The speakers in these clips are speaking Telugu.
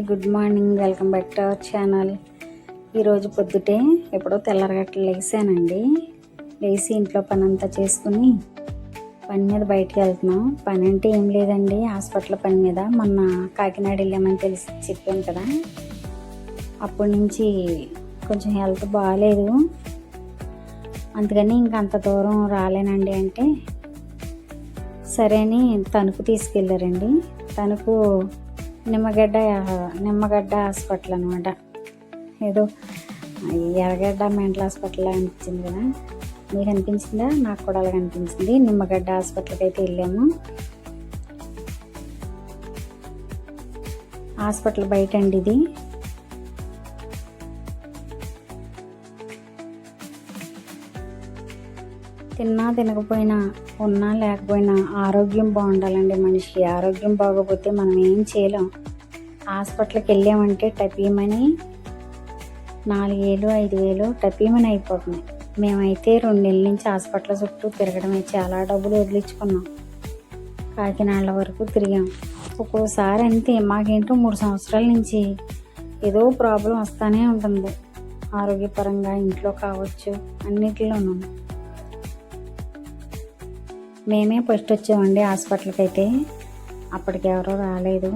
అందరికీ good morning. Welcome back to our channel. ఈరోజు పొద్దుటే ఎప్పుడో తెల్లరగట్ల లేసానండి లేచి ఇంట్లో పని అంతా చేసుకుని పని మీద బయటికి వెళ్తున్నాం. పని అంటే ఏం లేదండి హాస్పిటల్ పని మీద. మొన్న కాకినాడ వెళ్ళామని తెలిసి చెప్పాను కదా. అప్పటి నుంచి కొంచెం హెల్త్ బాగాలేదు అందుకని ఇంక అంత దూరం రాలేనండి అంటే సరే అని తణుకు తీసుకెళ్ళారండి. తణుకు నిమ్మగడ్డ నిమ్మగడ్డ హాస్పిటల్ అనమాట ఏదో ఎర్రగడ్డ మెంటల్ హాస్పిటల్ అనిపించింది కదా. మీకు అనిపించిందా? నాకు కూడా అలాగ అనిపించింది. నిమ్మగడ్డ హాస్పిటల్కి అయితే వెళ్ళాము. హాస్పిటల్ బయట అండి ఇది. తిన్నా తినకపోయినా ఉన్నా లేకపోయినా ఆరోగ్యం బాగుండాలండి మనిషికి. ఆరోగ్యం బాగోపోతే మనం ఏం చేయలేం. హాస్పిటల్కి వెళ్ళామంటే టపీమని నాలుగు వేలు ఐదు వేలు టపీమని అయిపోతున్నాయి మేమైతే రెండు నెలల నుంచి హాస్పిటల్ చుట్టూ తిరగడమే. చాలా డబ్బులు వదిలించుకున్నాం. కాకినాడ వరకు తిరిగాం. ఒక్కోసారి అంతే మాకేంటో మూడు సంవత్సరాల నుంచి ఏదో ప్రాబ్లం వస్తూనే ఉంటుంది. ఆరోగ్యపరంగా ఇంట్లో కావచ్చు అన్నిటిలోనూ. మేమే ఫస్ట్ వచ్చామండి హాస్పిటల్కి అయితే అప్పటికి ఎవరో రాలేదు.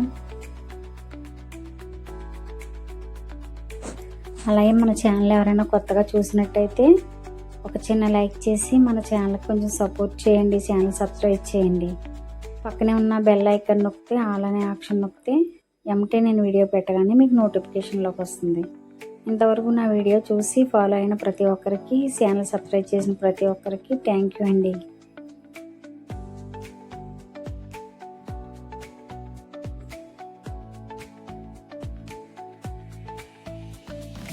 అలాగే మన ఛానల్ ఎవరైనా కొత్తగా చూసినట్టయితే ఒక చిన్న లైక్ చేసి మన ఛానల్కి కొంచెం సపోర్ట్ చేయండి ఛానల్ సబ్స్క్రైబ్ చేయండి. పక్కనే ఉన్న బెల్ ఐకన్ నొక్కితే ఆల్ అనే ఆప్షన్ నొక్కితే ఎమ్మటే నేను వీడియో పెట్టగానే మీకు నోటిఫికేషన్లోకి వస్తుంది. ఇంతవరకు నా వీడియో చూసి ఫాలో అయిన ప్రతి ఒక్కరికి ఛానల్ సబ్స్క్రైబ్ చేసిన ప్రతి ఒక్కరికి థ్యాంక్ యూ అండి.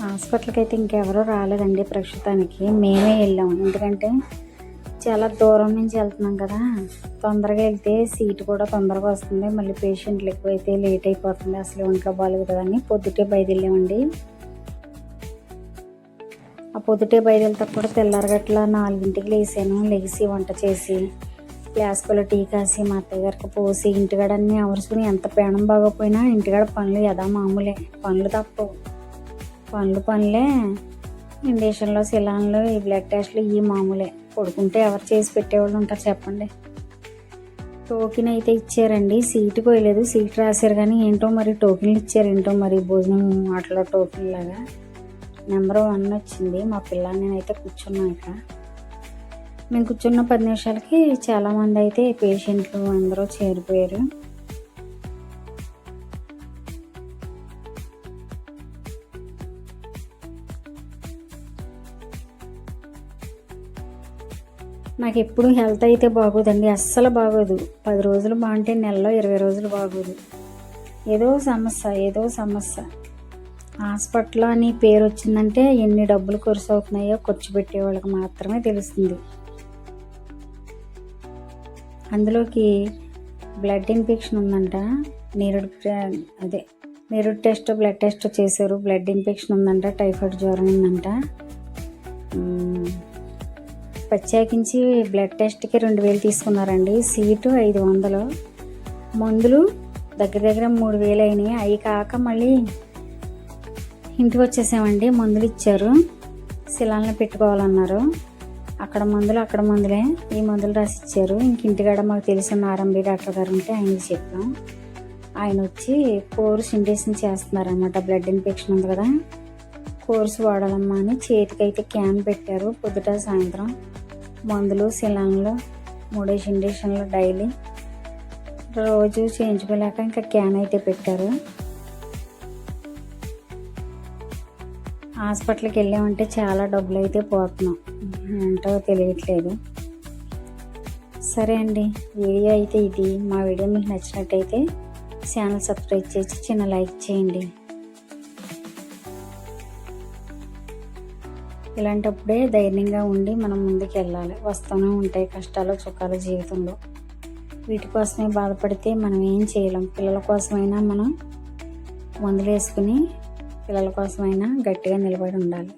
హాస్పిటల్కి అయితే ఇంకెవరూ రాలేదండి ప్రస్తుతానికి. మేమే వెళ్ళాము ఎందుకంటే చాలా దూరం నుంచి వెళ్తున్నాం కదా. తొందరగా వెళ్తే సీట్ కూడా తొందరగా వస్తుంది. మళ్ళీ పేషెంట్లు ఎక్కువైతే లేట్ అయిపోతుంది. అసలు ఒంట్లో బాగాలేదు కదా అని పొద్దుటే బయలుదేరామండి. ఆ పొద్దుటే బయలుదేరితే కూడా తెల్లారగట్ల నాలుగింటికి లేసాను. లేచి వంట చేసి ఫ్లాస్కోలో టీ కాసి మా అత్తయ్య గారికి పోసి ఇంటికాడన్నీ అమర్చుకుని ఎంత పేణం బాగోపోయినా ఇంటికాడ పనులు యథా మామూలే. పనులు తప్పవు. పనులు పనులే ఇండేషన్లో సిలాన్లు ఈ బ్లడ్ టెస్ట్లు ఈ మామూలే. పడుకుంటే ఎవరు చేసి పెట్టేవాళ్ళు ఉంటారు చెప్పండి. టోకెన్ అయితే ఇచ్చారండి. సీటు పోయలేదు. సీట్ రాశారు కానీ ఏంటో మరి టోకెన్లు ఇచ్చారు ఏంటో మరి భోజనం ఆటలో టోకెన్ లాగా. నెంబర్ వన్ వచ్చింది. మా పిల్ల నేనైతే కూర్చున్నాం ఇక్కడ. మేము కూర్చున్న పది నిమిషాలకి చాలామంది అయితే పేషెంట్లు అందరూ చేరిపోయారు. నాకు ఎప్పుడు హెల్త్ అయితే బాగోదండి. అస్సలు బాగోదు. పది రోజులు బాగుంటే నెలలో ఇరవై రోజులు బాగోదు. ఏదో సమస్య ఏదో సమస్య. హాస్పిటల్ అని పేరు వచ్చిందంటే ఎన్ని డబ్బులు ఖర్చు అవుతున్నాయో ఖర్చు పెట్టే వాళ్ళకి మాత్రమే తెలుస్తుంది. అందులోకి బ్లడ్ ఇన్ఫెక్షన్ ఉందంట. నీరుడు అదే నీరుడు టెస్ట్ బ్లడ్ టెస్ట్ చేశారు. బ్లడ్ ఇన్ఫెక్షన్ ఉందంట. టైఫాయిడ్ జ్వరం ఉందంట. ప్రత్యేకించి బ్లడ్ టెస్ట్కి రెండు వేలు తీసుకున్నారండి. సీటు ఐదు వందలు. మందులు దగ్గర దగ్గర మూడు వేలు అయినాయి. అవి కాక మళ్ళీ ఇంటికి వచ్చేసామండి. మందులు ఇచ్చారు. శిలాలను పెట్టుకోవాలన్నారు. అక్కడ మందులు అక్కడ మందులే. ఈ మందులు రాసి ఇచ్చారు ఇంక ఇంటికాడ మాకు తెలిసిన ఆర్ఎంబి డాక్టర్ గారు ఉంటే ఆయనకి చెప్పాం. ఆయన వచ్చి కోర్స్ ఇండేషన్ చేస్తున్నారన్నమాట. బ్లడ్ ఇన్ఫెక్షన్ ఉంది కదా. కోర్స్ వాడాలమ్మా అని చేతికైతే క్యాన్ పెట్టారు. పొద్దుట సాయంత్రం మందులు సిలాన్లు మూడేసి ఇండక్షన్లు డైలీ. రోజు చేయించుకోలేక ఇంకా క్యాన్ అయితే పెట్టారు. హాస్పిటల్కి వెళ్ళామంటే చాలా డబ్బులు అయితే పోతున్నాం. ఏంటో తెలియట్లేదు. సరే అండి వీడియో అయితే ఇది. మా వీడియో మీకు నచ్చినట్టయితే ఛానల్ సబ్స్క్రైబ్ చేసి చిన్న లైక్ చేయండి. ఇలాంటప్పుడే ధైర్యంగా ఉండి మనం ముందుకు వెళ్ళాలి వస్తూనే ఉంటాయి కష్టాలు సుఖాలు జీవితంలో. వీటి కోసమే బాధపడితే మనం ఏం చేయలేం. పిల్లల కోసమైనా మనం మందులు వేసుకుని పిల్లల కోసమైనా గట్టిగా నిలబడి ఉండాలి.